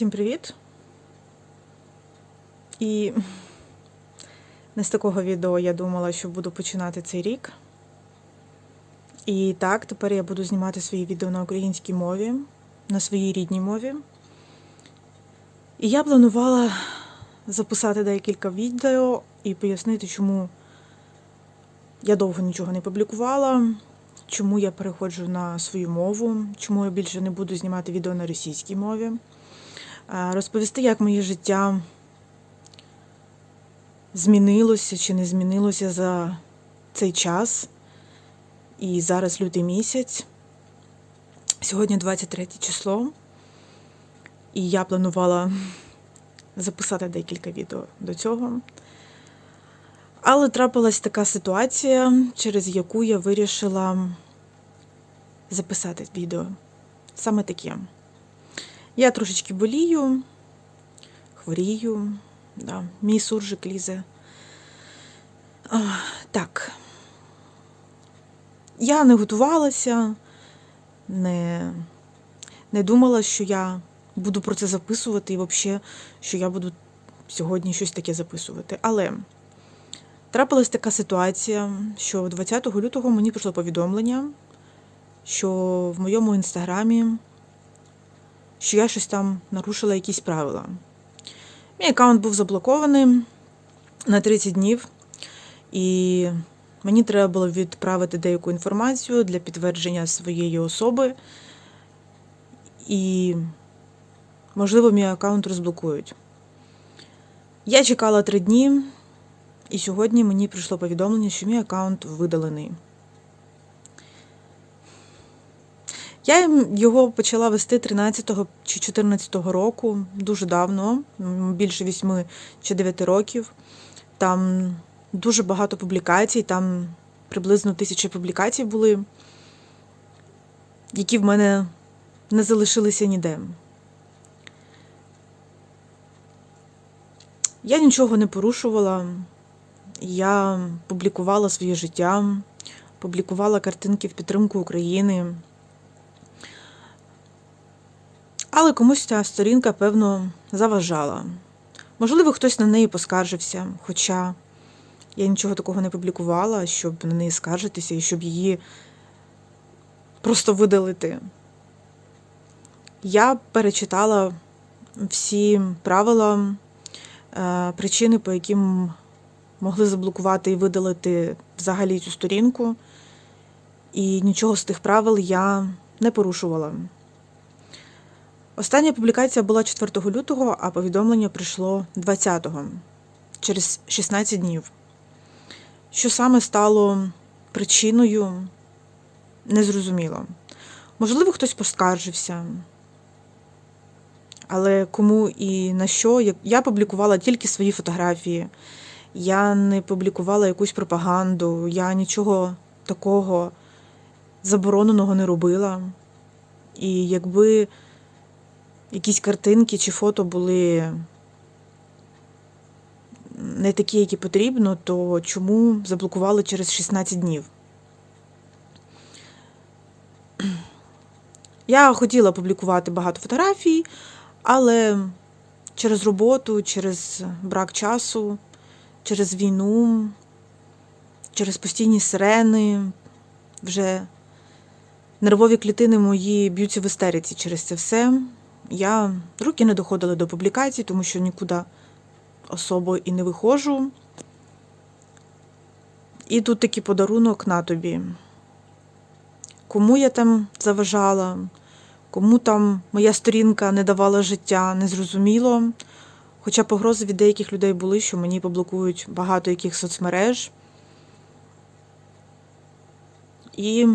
Всім привіт! І не з такого відео я думала, що буду починати цей рік. І так, тепер я буду знімати свої відео на українській мові, на своїй рідній мові. І я планувала записати декілька відео і пояснити, чому я довго нічого не публікувала, чому я переходжу на свою мову, чому я більше не буду знімати відео на російській мові. Розповісти, як моє життя змінилося чи не змінилося за цей час. І зараз лютий місяць. Сьогодні 23 число. І я планувала записати декілька відео до цього. Але трапилась така ситуація, через яку я вирішила записати відео. Саме таке. Я трошечки болію, хворію, да, мій суржик лізе. А, так. Я не готувалася, не, не думала, що я буду про це записувати і взагалі, що я буду сьогодні щось таке записувати. Але трапилась така ситуація, що 20 лютого мені прийшло повідомлення, що в моєму інстаграмі що я щось там нарушила якісь правила. Мій аккаунт був заблокований на 30 днів, і мені треба було відправити деяку інформацію для підтвердження своєї особи. І, можливо, мій аккаунт розблокують. Я чекала три дні, і сьогодні мені прийшло повідомлення, що мій аккаунт видалений. Я його почала вести 13 чи 14 року, дуже давно, більше 8 чи 9 років. Там дуже багато публікацій, там приблизно тисячі публікацій були, які в мене не залишилися ніде. Я нічого не порушувала. Я публікувала своє життя, публікувала картинки в підтримку України. Але комусь ця сторінка, певно, заважала. Можливо, хтось на неї поскаржився, хоча я нічого такого не публікувала, щоб на неї скаржитися і щоб її просто видалити. Я перечитала всі правила, е, причини, по яким могли заблокувати і видалити взагалі цю сторінку, і нічого з тих правил я не порушувала. Остання публікація була 4 лютого, а повідомлення прийшло 20-го, через 16 днів. Що саме стало причиною, незрозуміло. Можливо, хтось поскаржився. Але кому і на що я- публікувала тільки свої фотографії. Я не публікувала якусь пропаганду, я нічого такого забороненого не робила. І якби якісь картинки чи фото були не такі, які потрібно, то чому заблокували через 16 днів? Я хотіла публікувати багато фотографій, але через роботу, через брак часу, через війну, через постійні сирени, вже нервові клітини мої б'ються в істериці через це все. Я руки не доходили до публікацій, тому що нікуди особо і не виходжу. І тут такий подарунок на тобі. Кому я там заважала, кому там моя сторінка не давала життя, незрозуміло. Хоча погрози від деяких людей були, що мені поблокують багато яких соцмереж. І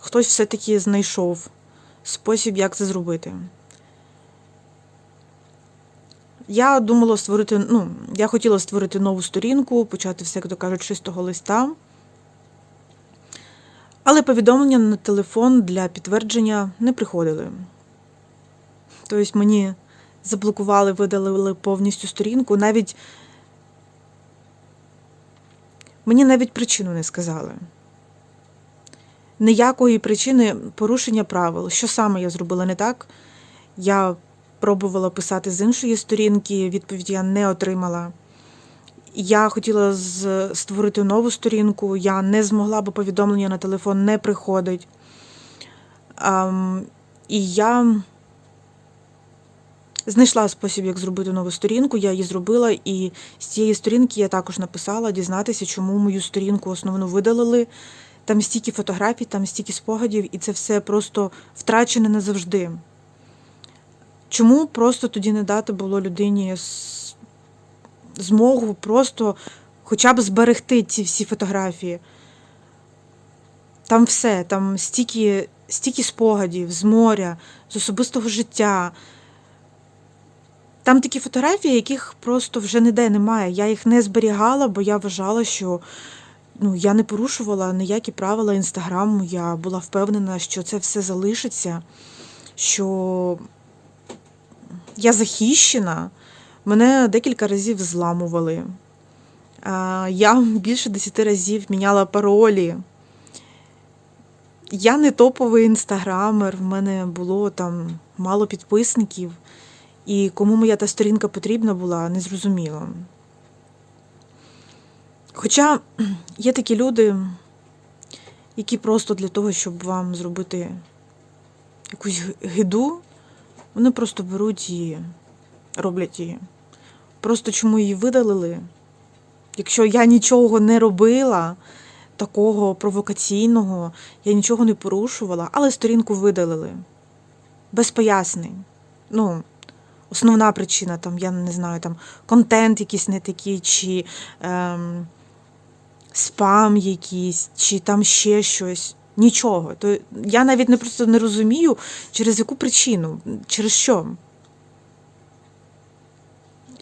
хтось все-таки знайшов спосіб, як це зробити. Я думала створити, ну, я хотіла створити нову сторінку, почати все, як то кажуть, чистого листа. Але повідомлення на телефон для підтвердження не приходили. Тобто мені заблокували, видалили повністю сторінку. Навіть мені навіть причину не сказали. Ніякої причини порушення правил. Що саме я зробила не так? Я пробувала писати з іншої сторінки, відповідь я не отримала. Я хотіла створити нову сторінку, я не змогла, бо повідомлення на телефон не приходить. І я знайшла спосіб, як зробити нову сторінку. Я її зробила, і з цієї сторінки я також написала дізнатися, чому мою сторінку основну видалили. Там стільки фотографій, там стільки спогадів, і це все просто втрачене назавжди. Чому просто тоді не дати було людині змогу просто хоча б зберегти ці всі фотографії? Там все, там стільки, стільки спогадів з моря, з особистого життя. Там такі фотографії, яких просто вже ніде немає. Я їх не зберігала, бо я вважала, що ну, я не порушувала ніякі правила інстаграму. Я була впевнена, що це все залишиться, що я захищена. Мене декілька разів зламували. Я більше десяти разів міняла паролі. Я не топовий інстаграмер, в мене було там мало підписників, і кому моя та сторінка потрібна була, незрозуміло. Хоча є такі люди, які просто для того, щоб вам зробити якусь гиду, вони просто беруть і роблять її. Просто чому її видалили? Якщо я нічого не робила, такого провокаційного, я нічого не порушувала, але сторінку видалили. Без пояснень. Ну, основна причина, там, я не знаю, там контент якийсь не такий, чи ем, спам якийсь, чи там ще щось. Нічого. То я навіть не просто не розумію, через яку причину, через що.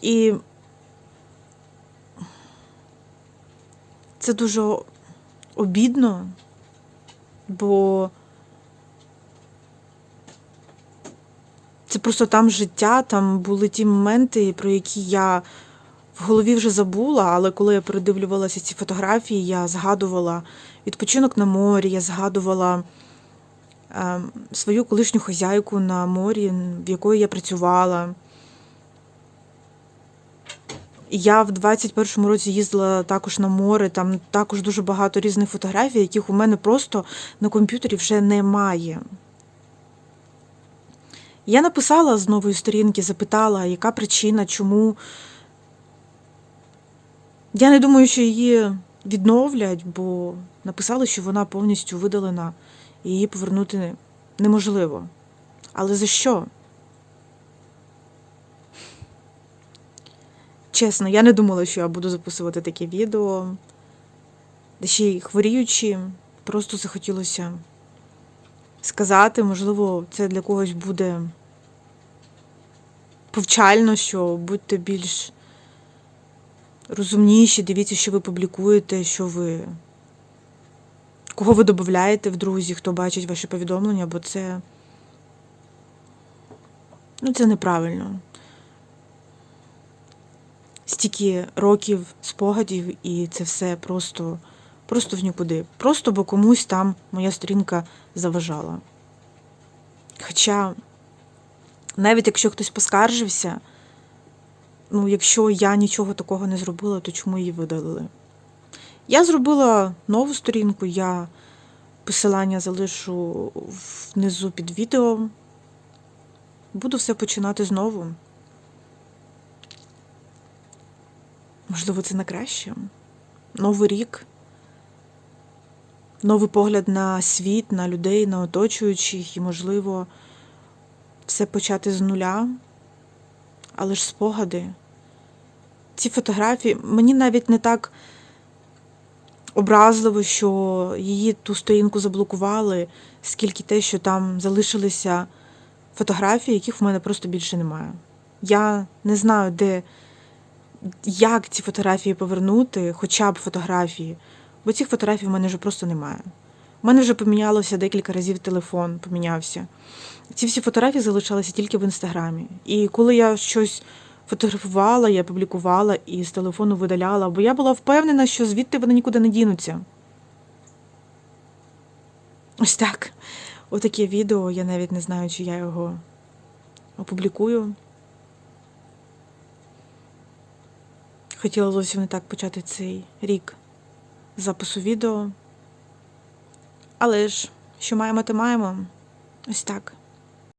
І це дуже обідно, бо це просто там життя, там були ті моменти, про які я в голові вже забула, але коли я передивлювалася ці фотографії, я згадувала відпочинок на морі, я згадувала е, свою колишню хазяйку на морі, в якої я працювала. Я в 21-му році їздила також на море, там також дуже багато різних фотографій, яких у мене просто на комп'ютері вже немає. Я написала з нової сторінки, запитала, яка причина, чому. Я не думаю, що її відновлять, бо написали, що вона повністю видалена і її повернути неможливо. Але за що? Чесно, я не думала, що я буду записувати таке відео. Де ще й хворіючи, просто захотілося сказати, можливо, це для когось буде повчально, що будьте більш розумніші, дивіться, що ви публікуєте, що ви. Кого ви додаєте в друзі, хто бачить ваші повідомлення, бо це. Ну, це неправильно. Стільки років спогадів, і це все просто, просто в нікуди. Просто бо комусь там моя сторінка заважала. Хоча, навіть якщо хтось поскаржився, ну, якщо я нічого такого не зробила, то чому її видалили? Я зробила нову сторінку, я посилання залишу внизу під відео. Буду все починати знову. Можливо, це на краще. Новий рік, новий погляд на світ, на людей, на оточуючих, і, можливо, все почати з нуля, але ж спогади. Ці фотографії, мені навіть не так образливо, що її ту сторінку заблокували, скільки те, що там залишилися фотографії, яких в мене просто більше немає. Я не знаю, де як ці фотографії повернути, хоча б фотографії, бо цих фотографій в мене вже просто немає. У мене вже помінялося декілька разів телефон, помінявся. Ці всі фотографії залишалися тільки в інстаграмі. І коли я щось фотографувала, я публікувала і з телефону видаляла, бо я була впевнена, що звідти вони нікуди не дінуться. Ось так. Отаке відео, я навіть не знаю, чи я його опублікую. Хотіла зовсім не так почати цей рік запису відео. Але ж, що маємо, то маємо. Ось так.